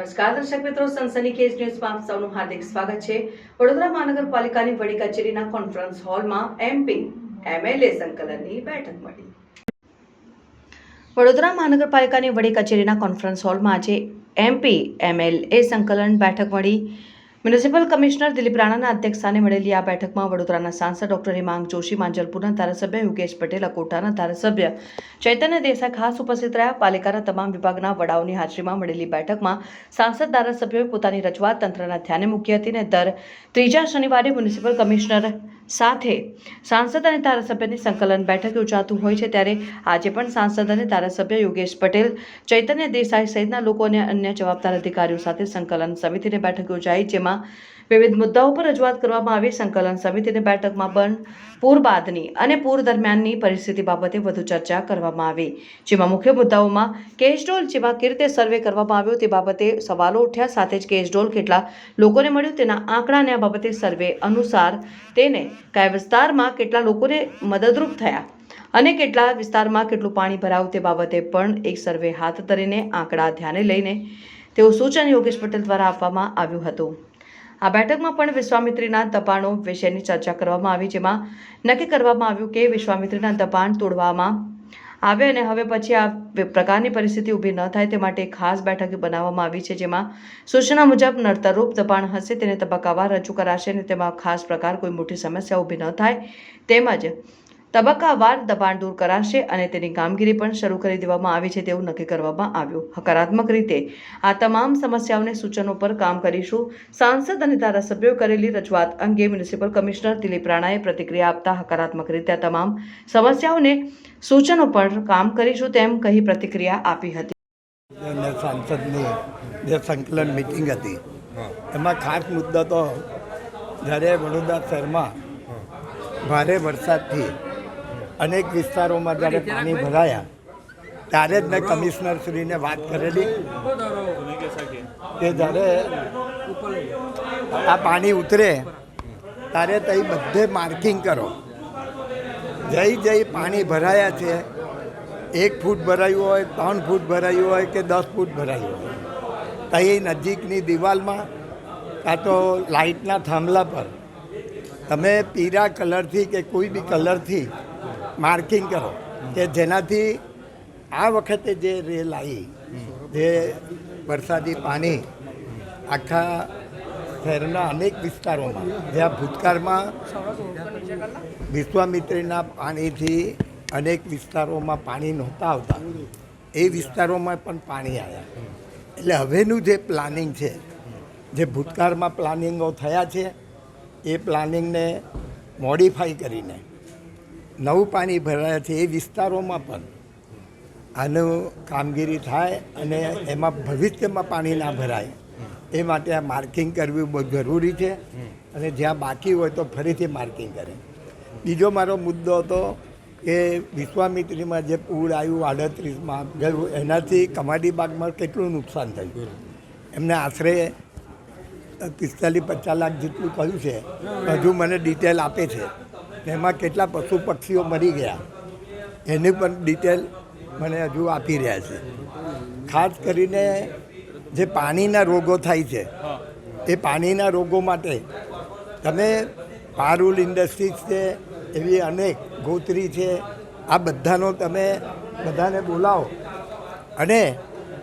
નમસ્કાર, દર્શક મિત્રો, સનસની કેસ ન્યૂઝમાં આપ સૌનું હાર્દિક સ્વાગત છે. વડોદરા મહાનગરપાલિકાની વડી કચેરીના કોન્ફરન્સ હોલમાં એમપી એમએલએ સંકલનની બેઠક મળી. વડોદરા મહાનગરપાલિકાની વડી કચેરીના કોન્ફરન્સ હોલમાં આજે એમપી એમએલએ સંકલન બેઠક મળી. મ્યુનિસિપલ કમિશનર દિલીપ રાણાના અધ્યક્ષસ્થાને મળેલી આ બેઠકમાં વડોદરાના સાંસદ ડોક્ટર હિમાંગ જોશી, માંજલપુરના ધારાસભ્ય યોગેશ પટેલ, અકોટાના ધારાસભ્ય ચૈતન્ય દેસાઈ ખાસ ઉપસ્થિત રહ્યા. પાલિકાના તમામ વિભાગના વડાઓની હાજરીમાં મળેલી બેઠકમાં સાંસદ ધારાસભ્યોએ પોતાની રજૂઆત તંત્રના ધ્યાને મૂકી હતી અને દર ત્રીજા શનિવારે મ્યુનિસિપલ કમિશનર સાથે સાંસદ અને ધારાસભ્યની સંકલન બેઠક યોજાતું હોય છે. ત્યારે આજે પણ સાંસદ અને ધારાસભ્ય યોગેશ પટેલ, ચૈતન્ય દેસાઈ સહિતના લોકો અને અન્ય જવાબદાર અધિકારીઓ સાથે સંકલન સમિતિની બેઠક યોજાઈ, જેમાં વિવિધ મુદ્દાઓ પર રજૂઆત કરવામાં આવી. સંકલન સમિતિની બેઠકમાં પણ પૂર બાદની અને પૂર દરમિયાનની પરિસ્થિતિ બાબતે વધુ ચર્ચા કરવામાં આવી. જેમાં મુખ્ય મુદ્દાઓમાં કેશડોલ જેવા કીર્તે સર્વે કરવામાં આવ્યો તે બાબતે સવાલો ઉઠ્યા. સાથે જ કેસડોલ કેટલા લોકોને મળ્યું તેના આંકડા અને આ બાબતે સર્વે અનુસાર તેને કયા વિસ્તારમાં કેટલા લોકોને મદદરૂપ થયા અને કેટલા વિસ્તારમાં કેટલું પાણી ભરાવું તે બાબતે પણ એક સર્વે હાથ ધરીને આંકડા ધ્યાને લઈને તેવું સૂચન યોગેશ પટેલ દ્વારા આપવામાં આવ્યું હતું. આ બેઠકમાં પણ વિશ્વામિત્રીના દબાણો વિશેની ચર્ચા કરવામાં આવી, જેમાં નક્કી કરવામાં આવ્યું કે વિશ્વામિત્રીના દબાણ તોડવામાં આવે અને હવે પછી આ પ્રકારની પરિસ્થિતિ ઊભી ન થાય તે માટે ખાસ બેઠક બનાવવામાં આવી છે, જેમાં સૂચના મુજબ નડતરૂપ દબાણ હશે, તેને તબક્કાવાર રજૂ કરાશે અને તેમાં ખાસ પ્રકાર કોઈ મોટી સમસ્યા ઊભી ન થાય તેમજ તબક્કાવાર દબાણ દૂર કરાશે અને તેની કામગીરી પણ શરૂ કરી દેવામાં આવી છે તેવું નક્કી કરવામાં આવ્યું. હકારાત્મક રીતે આ તમામ સમસ્યાઓને સૂચનો પર કામ કરીશું. સાંસદ અને ધારાસભ્યો કરેલી રજૂઆત અંગે મ્યુનિસિપલ કમિશનર દિલીપ રાણાએ પ્રતિક્રિયા આપતા હકારાત્મક રીતે આ તમામ સમસ્યાઓને સૂચનો પર કામ કરીશું તેમ કહી પ્રતિક્રિયા આપી હતી. સાંસદની જે સંકલન મિટિંગ હતી એમાં ખાસ મુદ્દો તો જ્યારે વડોદરા શહેરમાં ભારે વરસાદથી અનેક વિસ્તારોમાં જ્યારે પાણી ભરાયા ત્યારે જ મેં કમિશનરશ્રીને વાત કરેલી કે જ્યારે આ પાણી ઉતરે ત્યારે તઈ બધે માર્કિંગ કરો. જઈ જઈ પાણી ભરાયા છે એક ફૂટ ભરાયું હોય ત્રણ ફૂટ ભરાયું હોય કે દસ ફૂટ ભરાયું હોય. તઈ નજીકની દિવાલમાં કાં તો લાઇટના થાંભલા પર તમે પીળા કલરથી કે કોઈ બી કલરથી માર્કિંગ કરો કે જેનાથી આ વખતે જે રેલ આવી, જે વરસાદી પાણી આખા શહેરના અનેક વિસ્તારોમાં જ્યાં ભૂતકાળમાં વિશ્વામિત્રીના પાણીથી અનેક વિસ્તારોમાં પાણી નહોતા આવતા, એ વિસ્તારોમાં પણ પાણી આવ્યા. એટલે હવેનું જે પ્લાનિંગ છે, જે ભૂતકાળમાં પ્લાનિંગો થયા છે, એ પ્લાનિંગને મોડિફાઈ કરીને નવું પાણી ભરાયા છે એ વિસ્તારોમાં પણ. આનું કામગીરી થાય અને એમાં ભવિષ્યમાં પાણી ના ભરાય. એ માટે આ માર્કિંગ કરવું બહુ જરૂરી છે અને જ્યાં બાકી હોય તો ફરીથી માર્કિંગ કરે. બીજો મારો મુદ્દો હતો કે વિશ્વામિત્રીમાં જે પૂર આવ્યું આડત્રીસમાં ગયું, એનાથી કમાડી બાગમાં કેટલું નુકસાન થયું? એમને આશરે પિસ્તાલીસ પચાસ લાખ જેટલું કહ્યું છે. હજુ મને ડિટેલ આપે છે. એમાં કેટલા પશુ પક્ષીઓ મરી ગયા. એની પણ ડિટેલ મને હજુ આપી રહ્યા છે. ખાસ કરીને જે પાણીના રોગો થાય છે, એ પાણીના રોગો માટે તમે પારુલ ઇન્ડસ્ટ્રીઝ છે, એવી અનેક ગોત્રી છે, આ બધાનો તમે બધાને બોલાવો. અને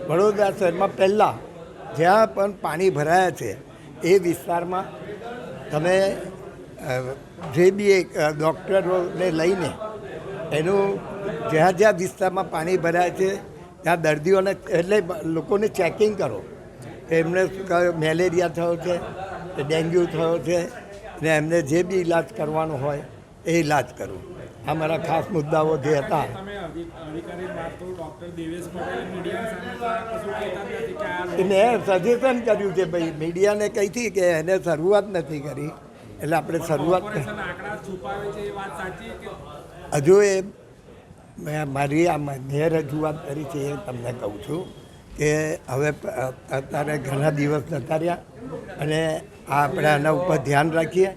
વડોદરા શહેરમાં પહેલાં જ્યાં પણ પાણી ભરાયા છે, એ વિસ્તારમાં તમે જે બી એક ડૉક્ટરોને લઈને એનું જ્યાં જ્યાં વિસ્તારમાં પાણી ભરાય છે, ત્યાં દર્દીઓને, એટલે લોકોને ચેકિંગ કરો. એમને કયો મેલેરિયા થયો છે, કે ડેન્ગ્યુ થયો છે, ને એમને જે બી ઈલાજ કરવાનો હોય, એ ઈલાજ કરો. આ મારા ખાસ મુદ્દાઓ જે હતા. મેં સજેશન કર્યું છે, ભાઈ, મીડિયાને કહીથી કે એને શરૂઆત નથી કરી. એટલે આપણે શરૂઆત હજુ એ મેં મારી આ મેં રજૂઆત કરી છે એ તમને કહું છું કે હવે અત્યારે ઘણા દિવસ જતા રહ્યા અને આ આપણે આના ઉપર ધ્યાન રાખીએ.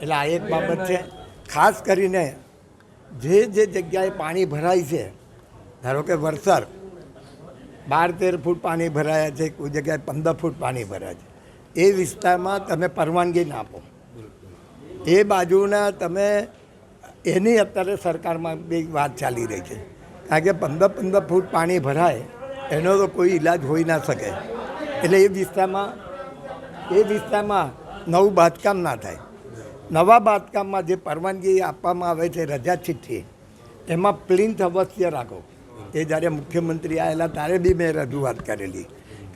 એટલે આ એક બાબત છે. ખાસ કરીને જે જે જગ્યાએ પાણી ભરાય છે ધારો કે વરસાદ બાર તેર ફૂટ પાણી ભરાયા છે કોઈ જગ્યાએ પંદર ફૂટ પાણી ભરાય છે એ વિસ્તારમાં તમે પરવાનગી ના આપો. એ બાજુના તમે એની અત્યારે સરકારમાં બી વાત ચાલી રહી છે. કારણ કે પંદર પંદર ફૂટ પાણી ભરાય, એનો તો કોઈ ઈલાજ હોઈ ના શકે. એટલે એ વિસ્તારમાં એ વિસ્તારમાં નવું બાંધકામ ના થાય. નવા બાંધકામમાં જે પરવાનગી આપવામાં આવે છે રજા ચિઠ્ઠી એમાં પ્લિન્થ અવશ્ય રાખો. એ જ્યારે મુખ્યમંત્રી આવેલા ત્યારે બી મેં રજૂઆત કરેલી.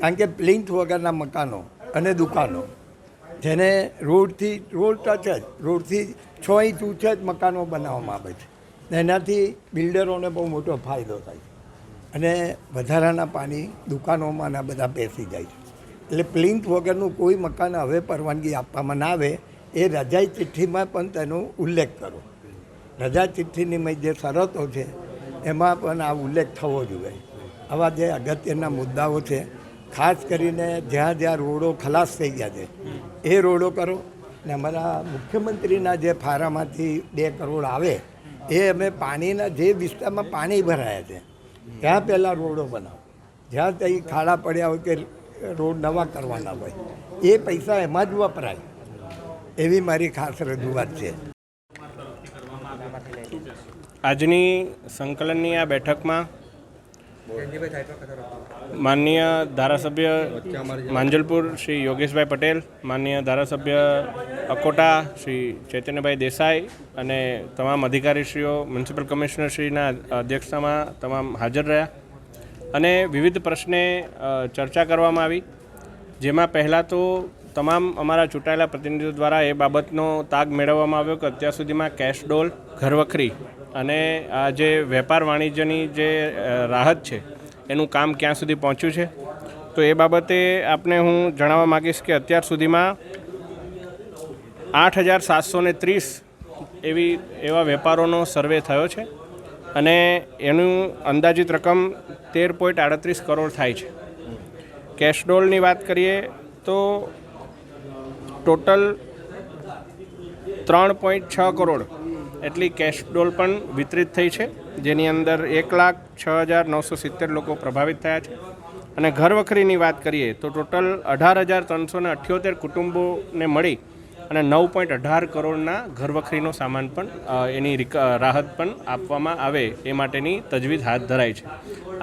કારણ કે પ્લિન્થ વગરના મકાનો અને દુકાનો જેને રોડથી, રોડ ટચ જ, રોડથી છ ઇંચ ઊંચે જ મકાનો બનાવવામાં આવે છે. એનાથી બિલ્ડરોને બહુ મોટો ફાયદો થાય છે. અને વધારાના પાણી દુકાનોમાં ના બધા બેસી જાય છે. એટલે પ્લિન્થ વગરનું કોઈ મકાન હવે પરવાનગી આપવામાં ના આવે, એ રજાઈ ચિઠ્ઠીમાં પણ તેનો ઉલ્લેખ કરો. રજા ચિઠ્ઠીની જે શરતો છે, એમાં પણ આ ઉલ્લેખ થવો જોઈએ. આવા જે અગત્યના મુદ્દાઓ છે ખાસ કરીને જ્યાં જ્યાં રોડો ખલાસ થઈ ગયા છે એ રોડો કરો. ને અમારા મુખ્યમંત્રીના જે ફારામાંથી બે કરોડ આવે એ અમે પાણીના જે વિસ્તારમાં પાણી ભરાયા છે ત્યાં પહેલાં રોડો બનાવો. જ્યાં ત્યાં ખાડા પડ્યા હોય કે રોડ નવા કરવાના હોય એ પૈસા એમાં જ વપરાય. એવી મારી ખાસ રજૂઆત છે. આજની સંકલનની આ બેઠકમાં માનનીય ધારાસભ્ય માંજલપુર શ્રી યોગેશભાઈ પટેલ, માનનીય ધારાસભ્ય અકોટા શ્રી ચૈતન્યભાઈ દેસાઈ અને તમામ અધિકારીશ્રીઓ, મ્યુનિસિપલ કમિશનરશ્રીના અધ્યક્ષતામાં તમામ હાજર રહ્યા અને વિવિધ પ્રશ્ને ચર્ચા કરવામાં આવી. જેમાં પહેલાં તો તમામ અમારા ચૂંટાયેલા પ્રતિનિધિઓ દ્વારા એ બાબતનો તાગ મેળવવામાં આવ્યો કે અત્યાર સુધીમાં કેશ ડોલ, ઘરવખરી અને આ જે વેપાર વાણિજ્યની જે રાહત છે, એનું કામ ક્યાં સુધી પહોંચ્યું છે? તો એ બાબતે આપને હું જણાવવા માગીશ કે અત્યાર સુધીમાં આઠ હજાર સાતસો ને ત્રીસ એવી, એવા વેપારોનો સર્વે થયો છે અને એનું અંદાજિત રકમ તેર પોઈન્ટ આડત્રીસ કરોડ થાય છે. કેશડોલની વાત કરીએ તો ટોટલ ત્રણ પોઈન્ટ છ કરોડ એટલી કેશડોલ પણ વિતરિત થઈ છે, જેની અંદર એક લાખ છ હજાર નવસો સિત્તેર લોકો પ્રભાવિત થયા છે. અને ઘરવખરીની વાત કરીએ તો ટોટલ અઢાર હજાર ત્રણસો અઠ્યોતેર કુટુંબોને મળી અને નવ પોઈન્ટ અઢાર કરોડના ઘરવખરીનો સામાન પણ એની રાહત પણ આપવામાં આવે એ માટેની તજવીજ હાથ ધરાઈ છે.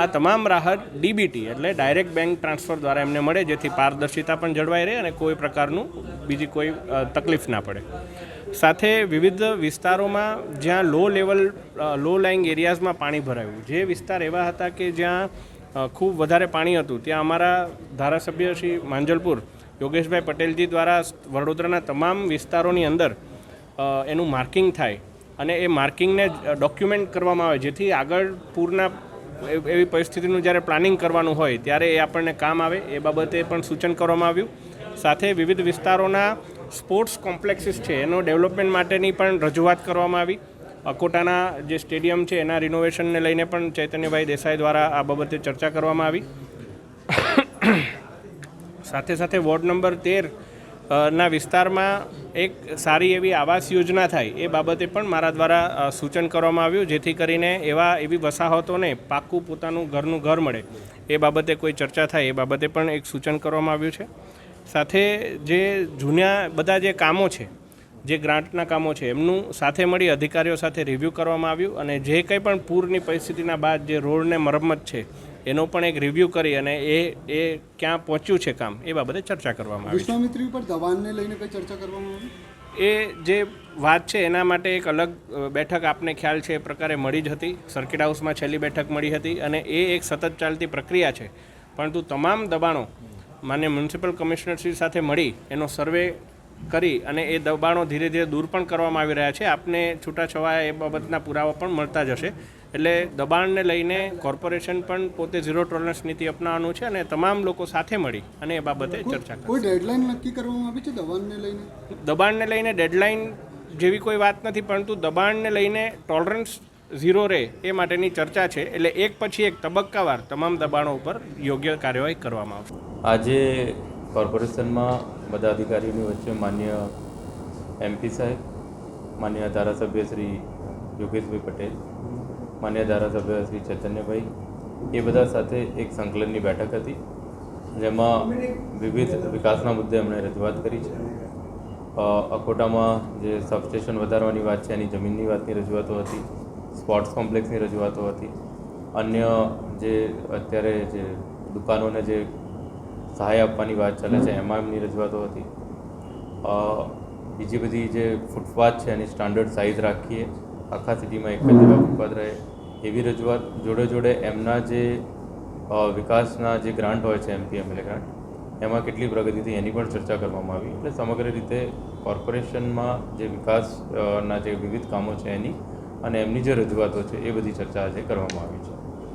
આ તમામ રાહત ડીબીટી એટલે ડાયરેક્ટ બેંક ટ્રાન્સફર દ્વારા એમને મળે, જેથી પારદર્શિતા પણ જળવાઈ રહે અને કોઈ પ્રકારનું બીજી કોઈ તકલીફ ના પડે. સાથે વિવિધ વિસ્તારોમાં જ્યાં લો લેવલ લો લાઇંગ એરિયાઝમાં પાણી ભરાયું. જે વિસ્તાર એવા હતા કે જ્યાં ખૂબ વધારે પાણી હતું, ત્યાં અમારા ધારાસભ્ય શ્રી માંજલપુર યોગેશભાઈ પટેલજી દ્વારા વડોદરાના તમામ વિસ્તારોની અંદર એનું માર્કિંગ થાય અને એ માર્કિંગને ડોક્યુમેન્ટ કરવામાં આવે. જેથી આગળ પૂરના એવી પરિસ્થિતિનું જ્યારે પ્લાનિંગ કરવાનું હોય, ત્યારે એ આપણને કામ આવે. એ બાબતે પણ સૂચન કરવામાં આવ્યું. સાથે વિવિધ વિસ્તારોના સ્પોર્ટ્સ કોમ્પ્લેક્સીસ છે, એનો ડેવલપમેન્ટ માટેની પણ રજૂઆત કરવામાં આવી. અકોટાના જે સ્ટેડિયમ છે, એના રિનોવેશનને લઈને પણ ચૈતન્યભાઈ દેસાઈ દ્વારા આ બાબતે ચર્ચા કરવામાં આવી. સાથે સાથે વોર્ડ નંબર તેર ના વિસ્તારમાં એક સારી એવી આવાસ યોજના થાય એ બાબતે પણ મારા દ્વારા સૂચન કરવામાં આવ્યું, જેથી કરીને એવા એવી વસાહતોને પાક્કું પોતાનું ઘરનું ઘર મળે. એ બાબતે કોઈ ચર્ચા થાય એ બાબતે પણ એક સૂચન કરવામાં આવ્યું છે. સાથે જે જૂના બધા જે કામો છે, જે ગ્રાન્ટના કામો છે, એમનું સાથે મળી અધિકારીઓ સાથે રિવ્યૂ કરવામાં આવ્યું અને જે કંઈ પણ પૂરની પરિસ્થિતિના બાદ જે રોડને મરમ્મત છે એનો પણ એક રિવ્યૂ કરી અને એ એ ક્યાં પહોંચ્યું છે કામ એ બાબતે ચર્ચા કરવામાં આવી. વિશ્વામિત્રી ઉપર દબાણને લઈને કઈ ચર્ચા કરવામાં આવી? એ જે વાત છે એના માટે એક અલગ બેઠક આપને ખ્યાલ છે એ પ્રકારે મળી જ હતી. સર્કિટ હાઉસમાં છેલ્લી બેઠક મળી હતી અને એ એક સતત ચાલતી પ્રક્રિયા છે. પરંતુ તમામ દબાણો માન્ય મ્યુનિસિપલ કમિશનરશ્રી સાથે મળી એનો સર્વે કરી અને એ દબાણો ધીરે ધીરે દૂર પણ કરવામાં આવી રહ્યા છે. આપને છૂટાછવાયા એ બાબતના પુરાવા પણ મળતા જશે એટલે દબાણને લઈને કોર્પોરેશન પણ પોતે ઝીરો ટોલરન્સ નીતિ અપનાવવાનું છે અને તમામ લોકો સાથે મળી અને એ બાબતે ચર્ચા કોઈ ડેડલાઇન નક્કી કરવામાં આવી છે દબાણને લઈને? દબાણને લઈને ડેડલાઇન જેવી કોઈ વાત નથી પરંતુ દબાણને લઈને ટોલરન્સ ઝીરો રહે એ માટેની ચર્ચા છે. એટલે એક પછી એક તબક્કાવાર તમામ દબાણો ઉપર યોગ્ય કાર્યવાહી કરવામાં આવશે. આજે કોર્પોરેશનમાં બધા અધિકારીઓની વચ્ચે માન્ય એમપી સાહેબ માન્ય ધારાસભ્ય શ્રી યોગેશભાઈ પટેલ માન્ય ધારાસભ્ય શ્રી ચૈતન્યભાઈ, એ બધા સાથે એક સંકલનની બેઠક હતી, જેમાં વિવિધ વિકાસના મુદ્દે અમને રજૂઆત કરી છે. અકોટામાં જે સબસ્ટેશન વધારવાની વાત છે, એની જમીનની વાતની રજૂઆતો હતી, સ્પોર્ટ્સ કોમ્પ્લેક્સની રજૂઆતો હતી, અન્ય જે અત્યારે જે દુકાનોને જે સહાય આપવાની વાત ચાલે છે, એમાં એમની રજૂઆતો હતી. બીજી બધી જે ફૂટપાથ છે, એની સ્ટાન્ડર્ડ સાઇઝ રાખીએ આખા સિટીમાં એક જ જેવા ફૂટપાથ રહે. એવી રજૂઆત જોડે જોડે એમના જે વિકાસના જે ગ્રાન્ટ હોય છે એમપીએમએલએ ગ્રાન્ટ, એમાં કેટલી પ્રગતિ થઈ એની પણ ચર્ચા કરવામાં આવી. એટલે સમગ્ર રીતે કોર્પોરેશનમાં જે વિકાસના જે વિવિધ કામો છે એની અને એમની જે રજૂઆતો છે એ બધી ચર્ચા આજે કરવામાં આવી છે.